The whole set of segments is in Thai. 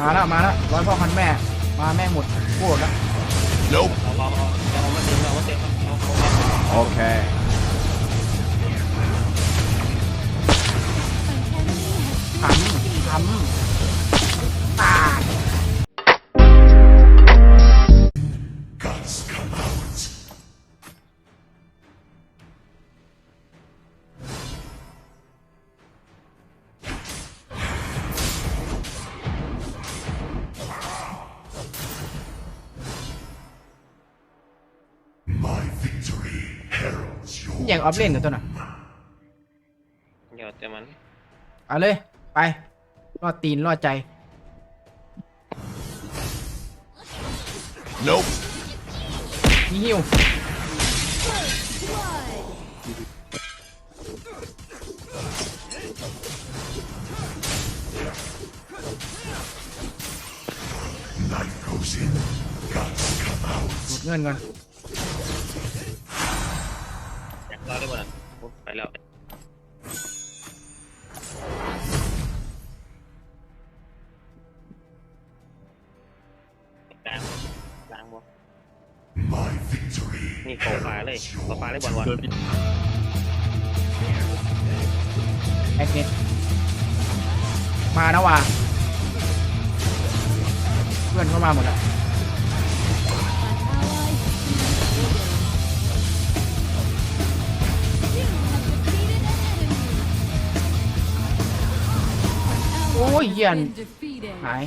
มาแล้วมาแล้วร้อยพ่อพันแม่ มาแม่งหมดโคตรแล้ว Nope. เอาเอาเอาเอามาถึงเอามาถึงเอาเอาเอา Okay. An enemy has ทำทำ ย่งออฟเลนกับตัวน่ะเดี๋ยวแต่มันเอาเลย ไปรอดตีนรอดใจ Nope. นี่หิว blood. Knife goes in. Guts come out. ดูดเงินก่อน ลางกลางบ่ My victory นี่โผล่ปลาเลย heralds เอาปลาได้ your บอลวันแอคเน็ตมานะว่ะเพื่อนเข้ามาหมดแล้ว An ally has been defeated. You have defeated an enemy. An ally โอ้ยเหี้ยน has been defeated. หาย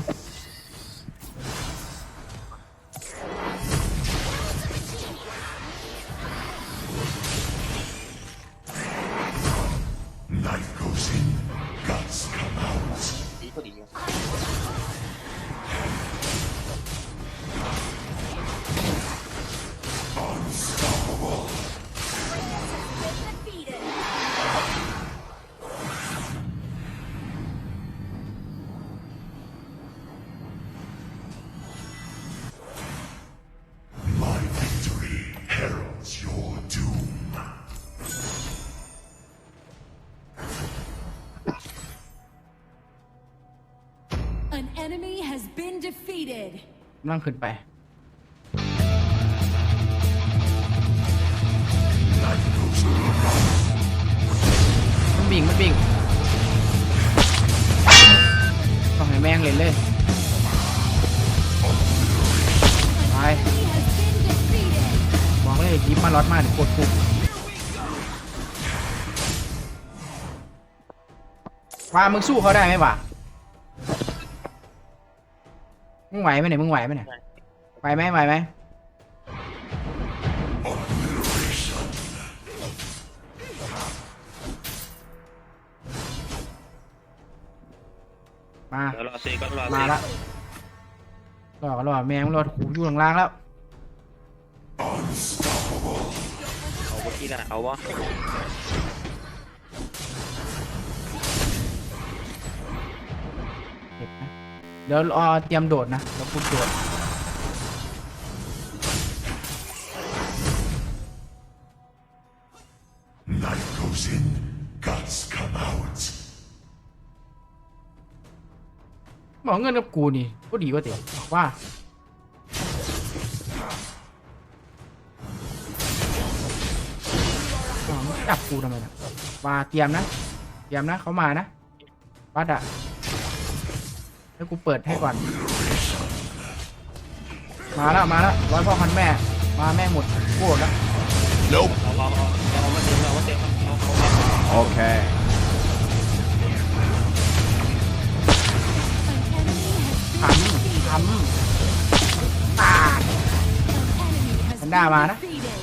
ดีก็ has been defeated. กำลังขึ้นไป มันบิ่งมันบิ่งต้องให้แม่งเล่นเลย ไป He has been defeated. บอกเลยยิบมาล็อตมาเดี๋ยวกดปุ่มว่ามึงสู้เขาได้ไหมวะ มึงไหวไหมเนี่ยมึงไหวไหมเนี่ยไหวไหมไหวไหมมาเดี๋ยวรอซีก็รอซีมาละรอกันรอแม่งรอหูอยู่ข้างล่างแล้ว เอาเมื่อกี้นะเอาวะ เดี๋ยวรอเตรียมโดดนะแล้วพูดโดด Knife goes in. Guts come out. บอกเงินกับกูนี่ก็ดีกว่าเตี๋ยวว่าอ๋อมึงจับกูทำไมนะว่าเตรียมนะ เตรียมนะเขามานะวัดอะ ให้กูเปิดให้ก่อน มาแล้วมาแล้วร้อยพ่อพันแม่ มาแม่งหมดโคตรแล้ว Nope. เอาเอาเอาเอามาถึงเอามาถึงเอาเอาเอา Okay. An enemy has ทำทำตาย an enemy has Anh đa been mà đó. defeated.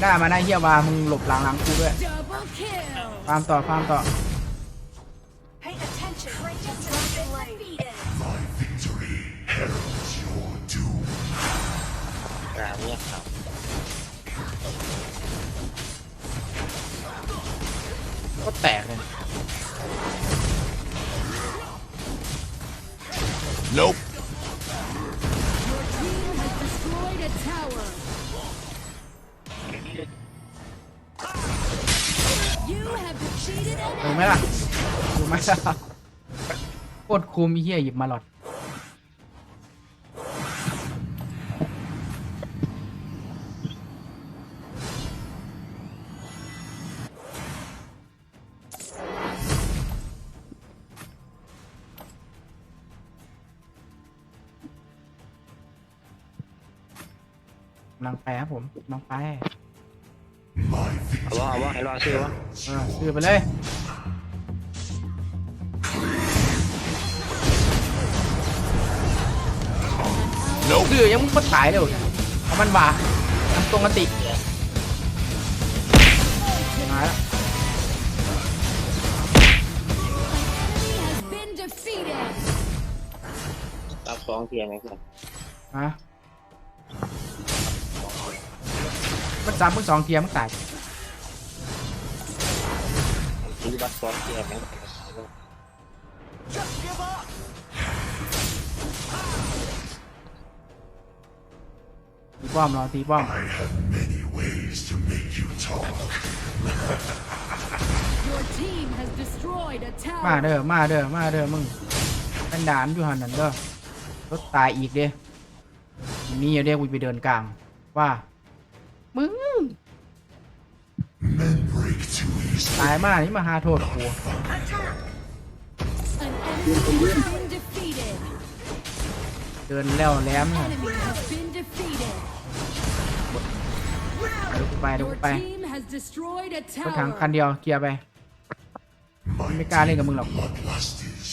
หน้ามาหน้าเฮียว่ามึงหลบหลังหลังกูด้วย Double kill. ฟาร์มต่อฟาร์มต่อ Pay attention, Radiant has been defeated. My victory heralds your doom. กลางเนี่ยครับก็แตกเลย Nope. Team has destroyed a tower. You have defeated an ถู โคตรคุ้มเฮียหยิบมาหลอด น้องไปครับผม น้องไปเอาวะเอาวะให้รอดซื้อวะ เออซื้อไปเลย Nope. ซื้อยังมึงก็ตายเร็วเนี่ยเอามันว่าทำตรงกติมาแล้ว has been defeated. รับสองเทียงไงเพื่อนฮะมันซ้ำมึงสองเทียมมึงตายซื้อรับสองเทียงไง ตีป้อมรอตีป้อม I have many ways to make you talk. Your team has destroyed a มา tower. เด้อมาเด้อมาเด้อมึงเป็นด่านอยู่หันนั่นเด้อรถตายอีกเด้มีอยู่เด้กูไปเดินกลาง ว่ามึง Men break too easily. ตายมากนี่มาหาโทษกู An enemy has been defeated. เดินแล้วแหล้วเนี่ย Enemy has been defeated. เดี๋ยวกูไปเดี๋ยว Your กูไป team has destroyed a รถถังคัน tower. เดียวเคลียร์ไป My ไม่กล้าเล่นกับมึงหรอก bloodlust is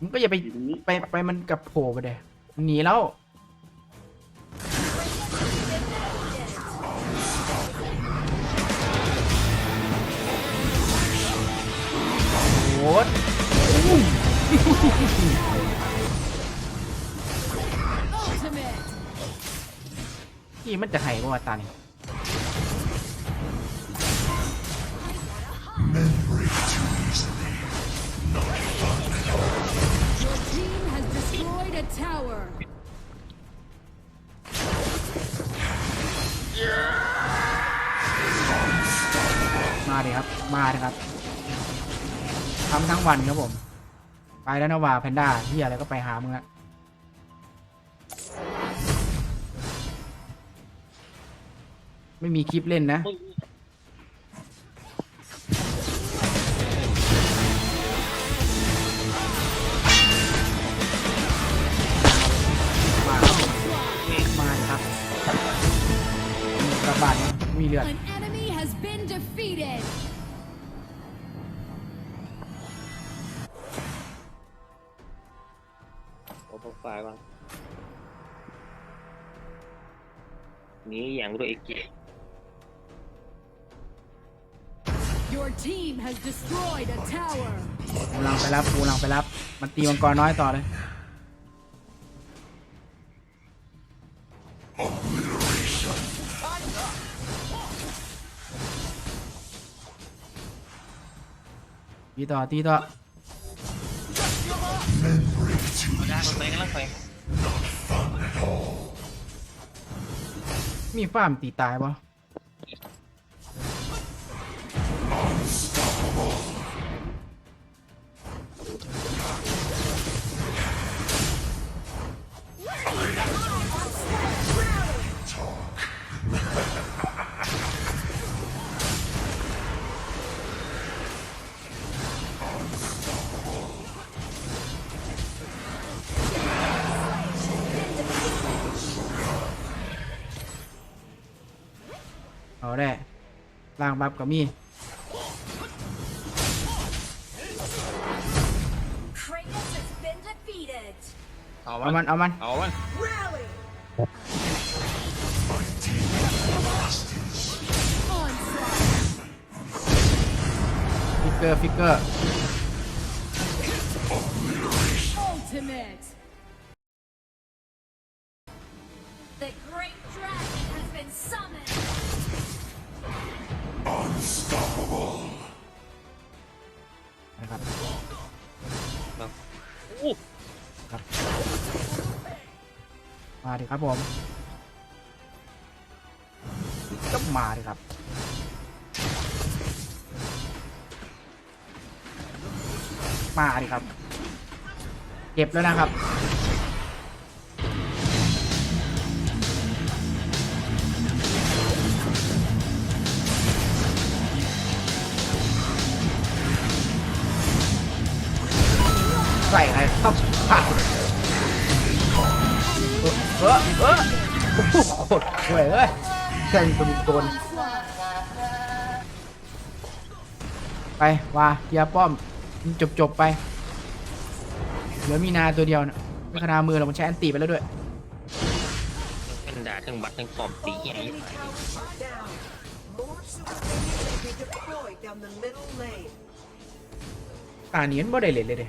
มึงก็อย่าไปไปไปมันกับโผล่ไปเด้หนีแล้วโอ้โห ที่มันจะไห้บ่ว่าตานี่มาดิครับ มาดิครับทำทั้งวันครับผม ไปแล้วนะว่าแพนด้าที่อะไรก็ไปหามึงอะ ไม่มีคลิปเล่นนะ มาครับผมมาดิครับมีกระบาดนะมีเลือด An enemy has been defeated. โอ้พวกฝ่ายบ้างนี่อย่างด้วยอีกเก Your team has destroyed a tower. กูลังไปรับกูลังไปรับ มันตีมังกรน้อยต่อเลย ตีต่อตีต่อ Men break too ได้คนไหนกันแล้วไปมีฟ้ามตีตายปะ เอาได้ล่างบัฟกับมี Kratos has been defeated. เอาเอามันเอามันเอามัน Rally. Onslaught. ฟิกเกอร์ฟิกเกอร์ Ultimate. อู้มาดิครับผมก็มาดิครับมาดิครับ เก็บแล้วนะครับ ใส่อะไรครับผ่าโอ้โหโคตรห่วยเอ้ยแข่งตัวโดนไปว่าเคลียร์ป้อมจบจบไป เหลือมีนาตัวเดียวนะไม่ขนามือเรามันใช้อันตีไปแล้วด้วยเป็นดาทั้งบัตรทั้งปอมตีใหญ่ตาเนียนบ่ได้เลยเลยเด้